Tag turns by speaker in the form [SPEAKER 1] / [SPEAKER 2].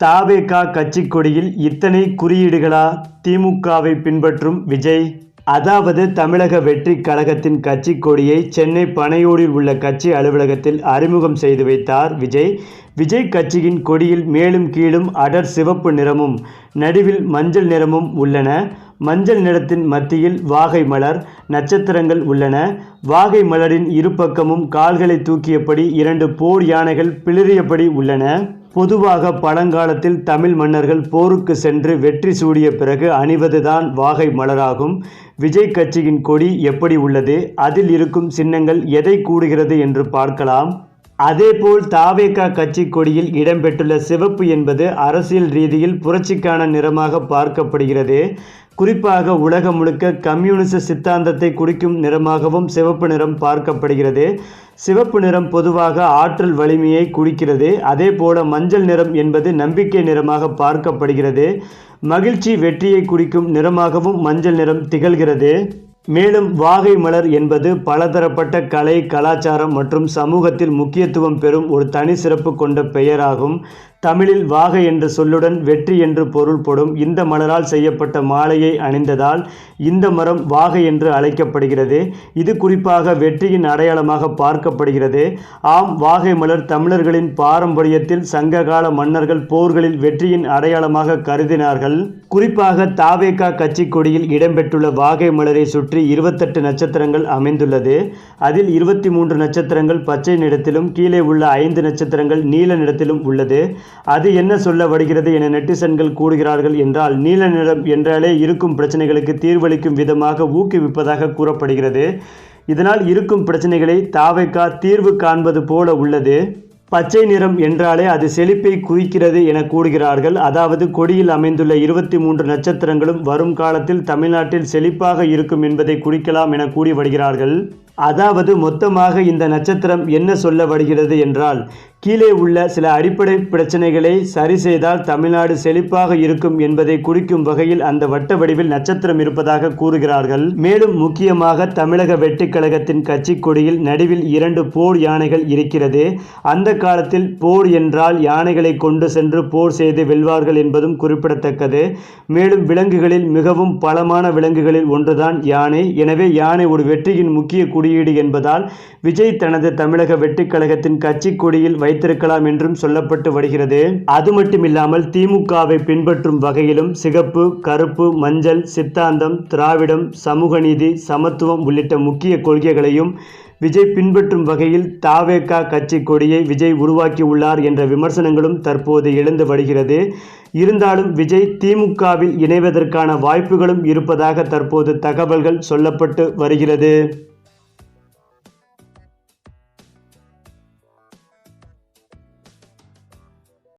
[SPEAKER 1] தாவேகா கட்சி கொடியில் இத்தனை குறியீடுகளா திமுகவை பின்பற்றும் விஜய்? அதாவது தமிழக வெற்றி கழகத்தின் கட்சி கொடியை சென்னை பனையூரில் உள்ள கட்சி அலுவலகத்தில் அறிமுகம் செய்து வைத்தார் விஜய். விஜய் கட்சியின் கொடியில் மேலும் கீழும் அடர் சிவப்பு நிறமும் நடுவில் மஞ்சள் நிறமும் உள்ளன. மஞ்சள் நிறத்தின் மத்தியில் வாகை மலர் நட்சத்திரங்கள் உள்ளன. வாகை மலரின் இருபக்கமும் கால்களை தூக்கியபடி இரண்டு போர் யானைகள் பிளிறியபடி உள்ளன. பொதுவாக பழங்காலத்தில் தமிழ் மன்னர்கள் போருக்கு சென்று வெற்றி சூடிய பிறகு அணிவதுதான் வாகை மலராகும். விஜய் கட்சியின் கொடி எப்படி உள்ளது? அதில் இருக்கும் சின்னங்கள் எதை கூடுகிறது என்று பார்க்கலாம். அதேபோல் தாவேகா கட்சி கொடியில் இடம்பெற்றுள்ள சிவப்பு என்பது அரசியல் ரீதியில் புரட்சிக்கான நிறமாக பார்க்கப்படுகிறது. குறிப்பாக உலகம் முழுக்க கம்யூனிச சித்தாந்தத்தை குறிக்கும் நிறமாகவும் சிவப்பு நிறம் பார்க்கப்படுகிறது. சிவப்பு நிறம் பொதுவாக ஆற்றல் வலிமையை குறிக்கிறது. அதே போல மஞ்சள் நிறம் என்பது நம்பிக்கை நிறமாக பார்க்கப்படுகிறது. மகிழ்ச்சி வெற்றியை குறிக்கும் நிறமாகவும் மஞ்சள் நிறம் திகழ்கிறது. மேலும் வாகை மலர் என்பது பலதரப்பட்ட கலை கலாச்சாரம் மற்றும் சமூகத்தில் முக்கியத்துவம் பெறும் ஒரு தனி சிறப்பு கொண்ட பெயராகும். தமிழில் வாகை என்ற சொல்லுடன் வெற்றி என்று பொருள்படும் இந்த மலரால் செய்யப்பட்ட மாலையை அணிந்ததால் இந்த மரம் வாகை என்று அழைக்கப்படுகிறது. இது குறிப்பாக வெற்றியின் அடையாளமாக பார்க்கப்படுகிறது. ஆம் வாகை மலர் தமிழர்களின் பாரம்பரியத்தில் சங்ககால மன்னர்கள் போர்களில் வெற்றியின் அடையாளமாக கருதினார்கள். குறிப்பாக தாவேகா கட்சி கொடியில் இடம்பெற்றுள்ள வாகை மலரை சுற்றி இருபத்தெட்டு நட்சத்திரங்கள் அமைந்துள்ளது. அதில் இருபத்தி மூன்று நட்சத்திரங்கள் பச்சை நிறத்திலும் கீழே உள்ள ஐந்து நட்சத்திரங்கள் நீல நிறத்திலும் உள்ளது. அது என்ன சொல்ல வருகிறது என நெட்டிசன்கள் கூறுகிறார்கள் என்றால் நீல நிறம் என்றாலே இருக்கும் பிரச்சனைகளுக்கு தீர்வளிக்கும் விதமாக ஊக்குவிப்பதாக கூறப்படுகிறது. இதனால் இருக்கும் பிரச்சனைகளை தாவைக்கா தீர்வு காண்பது போல உள்ளது. பச்சை நிறம் என்றாலே அது செழிப்பை குறிக்கிறது என கூறுகிறார்கள். அதாவது கொடியில் அமைந்துள்ள இருபத்தி மூன்று நட்சத்திரங்களும் வரும் காலத்தில் தமிழ்நாட்டில் செழிப்பாக இருக்கும் என்பதை குறிக்கலாம் என கூறி வருகிறார்கள். அதாவது மொத்தமாக இந்த நட்சத்திரம் என்ன சொல்ல வருகிறது என்றால் கீழே உள்ள சில அடிப்படை பிரச்சனைகளை சரி செய்தால் தமிழ்நாடு செழிப்பாக இருக்கும் என்பதை குறிக்கும் வகையில் அந்த வட்ட வடிவில் நட்சத்திரம் இருப்பதாக கூறுகிறார்கள். மேலும் முக்கியமாக தமிழக வெற்றிக் கழகத்தின் கட்சி கொடியில் நடுவில் இரண்டு போர் யானைகள் இருக்கிறது. அந்த காலத்தில் போர் என்றால் யானைகளை கொண்டு சென்று போர் செய்து வெல்வார்கள் என்பதும் குறிப்பிடத்தக்கது. மேலும் விலங்குகளில் மிகவும் பலமான விலங்குகளில் ஒன்றுதான் யானை. எனவே யானை ஒரு வெற்றியின் முக்கிய குறியீடு என்பதால் விஜய் தனது தமிழக வெட்டுக்கழகத்தின் கட்சி கொடியில் வைத்திருக்கலாம் என்றும் சொல்லப்பட்டு வருகிறது. அது மட்டுமில்லாமல் திமுகவை பின்பற்றும் வகையிலும் சிகப்பு கருப்பு மஞ்சள் சித்தாந்தம் திராவிடம் சமூக நீதி சமத்துவம் உள்ளிட்ட முக்கிய கொள்கைகளையும் விஜய் பின்பற்றும் வகையில் தாவேகா கட்சி கொடியை விஜய் உருவாக்கியுள்ளார் என்ற விமர்சனங்களும் தற்போது எழுந்து வருகிறது. இருந்தாலும் விஜய் திமுகவில் இணைவதற்கான வாய்ப்புகளும் இருப்பதாக தற்போது தகவல்கள் சொல்லப்பட்டு வருகிறது.